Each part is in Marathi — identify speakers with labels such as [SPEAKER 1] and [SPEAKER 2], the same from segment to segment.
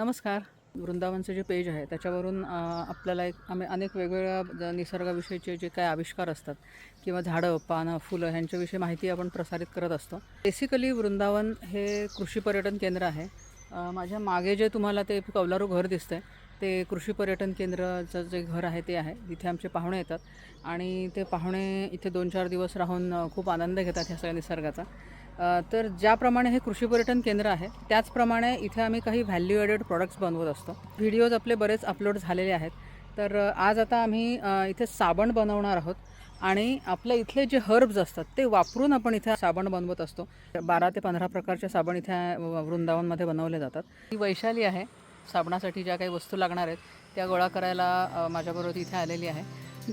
[SPEAKER 1] नमस्कार. वृंदावनचं जे पेज आहे त्याच्यावरून आपल्याला एक आम्ही अनेक वेगवेगळ्या ज- निसर्गाविषयीचे जे काय आविष्कार असतात किंवा झाडं पानं फुलं ह्यांच्याविषयी माहिती आपण प्रसारित करत असतो. बेसिकली वृंदावन हे कृषी पर्यटन केंद्र आहे. माझ्या मागे जे तुम्हाला ते कौलारू घर दिसतं आहे ते कृषी पर्यटन केंद्राचं जे घर आहे ते आहे इथे आमचे पाहुणे येतात. आणि ते पाहुणे इथे दोन चार दिवस राहून खूप आनंद घेतात ह्या सगळ्या निसर्गाचा. तर ज्याप्रमाणे हे कृषी पर्यटन केंद्र आहे त्याचप्रमाणे इथे आम्ही काही व्हॅल्यू ॲडेड प्रॉडक्ट्स बनवत असतो. व्हिडिओज आपले बरेच अपलोड झालेले आहेत. तर आज आता आम्ही इथे साबण बनवणार आहोत. आणि आपल्या इथले जे हर्ब्स असतात ते वापरून आपण इथे साबण बनवत असतो. बारा ते पंधरा प्रकारचे साबण इथे वृंदावनमध्ये बनवले जातात. ही वैशाली आहे. साबणासाठी ज्या काही वस्तू लागणार आहेत त्या गोळा करायला माझ्याबरोबर इथे आलेली आहे.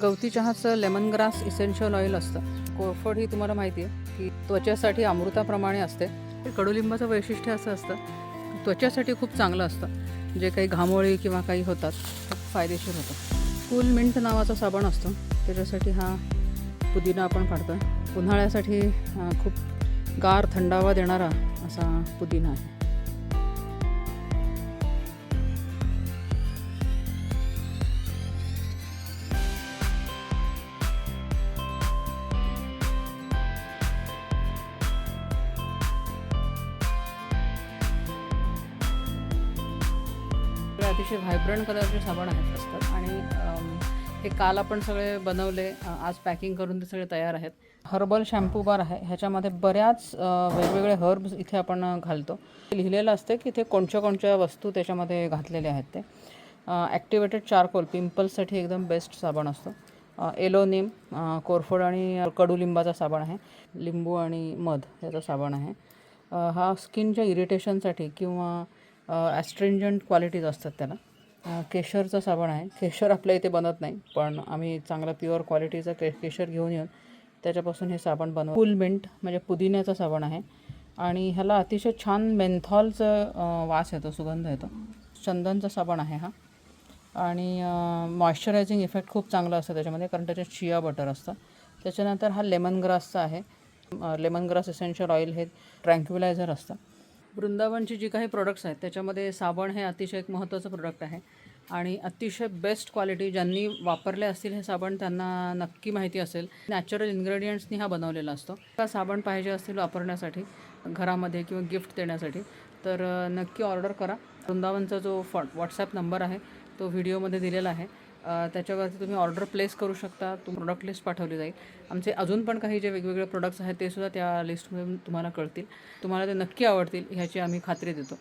[SPEAKER 1] गवती चहाचं लेमन ग्रास इसेन्शियल ऑइल असतं. कोरफड ही तुम्हाला माहिती आहे की त्वचेसाठी अमृताप्रमाणे असते. कडुलिंबाचं वैशिष्ट्य असं असतं त्वचेसाठी खूप चांगलं असतं. जे काही घामोळी किंवा काही होतात फायदेशीर होतं. कूल मिंट नावाचा साबण असतो. त्याच्यासाठी हा पुदिना आपण काढतो उन्हाळ्यासाठी खूप गार थंडावा देणारा असा पुदिना आहे. अतिशय व्हायब्रंट कलरचे साबण आहेत असतात आणि हे काल आपण सगळे बनवले आज पॅकिंग करून ते सगळे तयार आहेत. हर्बल शॅम्पू बार आहे. ह्याच्यामध्ये बऱ्याच वेगवेगळे हर्ब्स इथे आपण घालतो. लिहिलेलं असतं की इथे कोणत्या कोणत्या वस्तू त्याच्यामध्ये घातलेल्या आहेत ते. ॲक्टिवेटेड चारकोल पिंपल्ससाठी एकदम बेस्ट साबण असतो. एलोनिम कोरफोड कोरफड आणि कडुलिंबाचा साबण आहे. लिंबू आणि मध याचा साबण आहे. हा स्किनच्या इरिटेशनसाठी किंवा ॲस्ट्रिंजंट क्वालिटीज असतात त्याला. केशरचा साबण आहे. केशर आपल्या इथे बनत नाही पण आम्ही चांगला प्युअर क्वालिटीचा के केशर घेऊन येऊन त्याच्यापासून हे साबण बनव फुल मिंट म्हणजे पुदिन्याचा साबण आहे. आणि ह्याला अतिशय छान मेंथॉलचं वास येतो सुगंध येतो. चंदनचा साबण आहे हा. आणि मॉइश्चरायझिंग इफेक्ट खूप चांगला असतो त्याच्यामध्ये कारण त्याच्यात चिया बटर असतं. त्याच्यानंतर हा लेमन ग्रासचा आहे. लेमन ग्रास एसेन्शियल ऑइल हे ट्रँक्युलायझर असतं. वृंदावनची जी काही प्रोडक्ट्स आहेत त्याच्यामध्ये साबण हे अतिशय एक महत्त्वाचं प्रोडक्ट आहे. आणि अतिशय बेस्ट क्वालिटी ज्यांनी वापरले असतील हे साबण त्यांना नक्की माहिती असेल. नॅचरल इन्ग्रेडियंट्सनी हा बनवलेला असतो. का साबण पाहिजे असतील वापरण्यासाठी घरामध्ये किंवा गिफ्ट देण्यासाठी तर नक्की ऑर्डर करा. वृंदावनचा जो फॉ व्हॉट्सॲप नंबर आहे तो व्हिडिओमध्ये दिलेला आहे. त्याच्यावरती तुम्ही ऑर्डर प्लेस करू शकता. तुम प्रोडक्ट लिस्ट पाठवली जाईल. आमचे अजून पण काही जे वेगवेगळे प्रोडक्ट्स आहेत ते सुद्धा त्या लिस्टमधून तुम्हाला कळतील. तुम्हाला ते नक्की आवडतील ह्याची आम्ही खात्री देतो.